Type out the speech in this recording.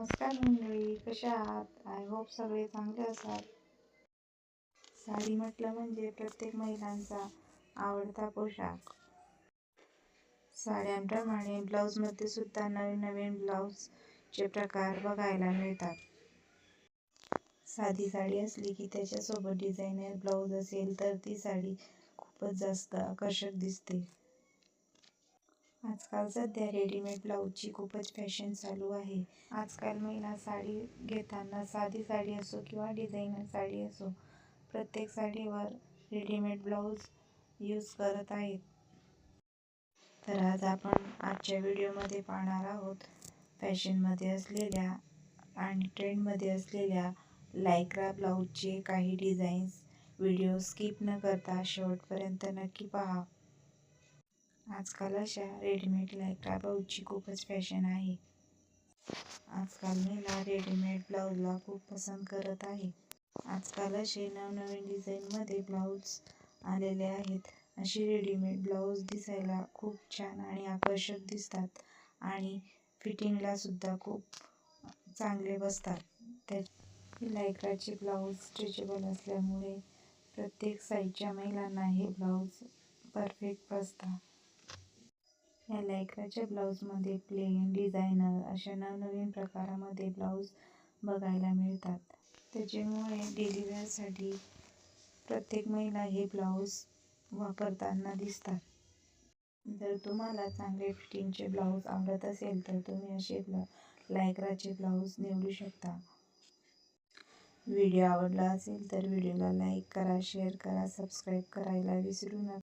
नमस्कार मंडळी कशा आहात? आय होप सगळे चांगले असाल. साडी म्हटलं म्हणजे प्रत्येक महिलांचा आवडता पोशाख. साड्यांप्रमाणे ब्लाऊजमध्ये सुद्धा नवीन नवीन ब्लाऊजचे प्रकार बघायला मिळतात. साधी साडी असली की त्याच्यासोबत डिझायनर ब्लाऊज असेल तर ती साडी खूपच जास्त आकर्षक दिसते. आजकाल सध्या रेडीमेड ब्लाऊजची खूपच फॅशन चालू आहे. आजकाल महिला साडी घेताना साधी साडी असो किंवा डिझायनर साडी असो प्रत्येक साडीवर रेडीमेड ब्लाऊज यूज करत आहेत. तर आज आपण आजच्या व्हिडिओमध्ये पाहणार आहोत फॅशनमध्ये असलेल्या आणि ट्रेंडमध्ये असलेल्या लायक्रा ब्लाऊजचे काही डिझाईन्स. व्हिडिओ स्किप न करता शेवटपर्यंत नक्की पहा. आजकाल अशा रेडीमेड लायक्रा ब्लाऊजची खूपच फॅशन आहे. आजकाल महिला रेडीमेड ब्लाऊजला खूप पसंत करत आहे. आजकाल असे नवनवीन डिझाईनमध्ये ब्लाऊज आलेले आहेत. अशी रेडीमेड ब्लाऊज दिसायला खूप छान आणि आकर्षक दिसतात आणि फिटिंगला सुद्धा खूप चांगले बसतात. त्या लायक्राचे ब्लाऊज स्ट्रेचेबल असल्यामुळे प्रत्येक साईजच्या महिलांना हे ब्लाऊज परफेक्ट बसतात. या लायक्राच्या ब्लाऊजमध्ये प्लेन डिझायनर अशा नवनवीन प्रकारामध्ये ब्लाऊज बघायला मिळतात. त्याच्यामुळे डेली वेअरसाठी प्रत्येक महिला हे ब्लाऊज वापरताना दिसतात. जर तुम्हाला चांगले फिटिंगचे ब्लाऊज आवडत असेल तर तुम्ही असे ब्ला लायक्राचे ब्लाऊज निवडू शकता. व्हिडिओ आवडला असेल तर व्हिडिओला लाईक करा शेअर करा सबस्क्राईब करायला विसरू नका.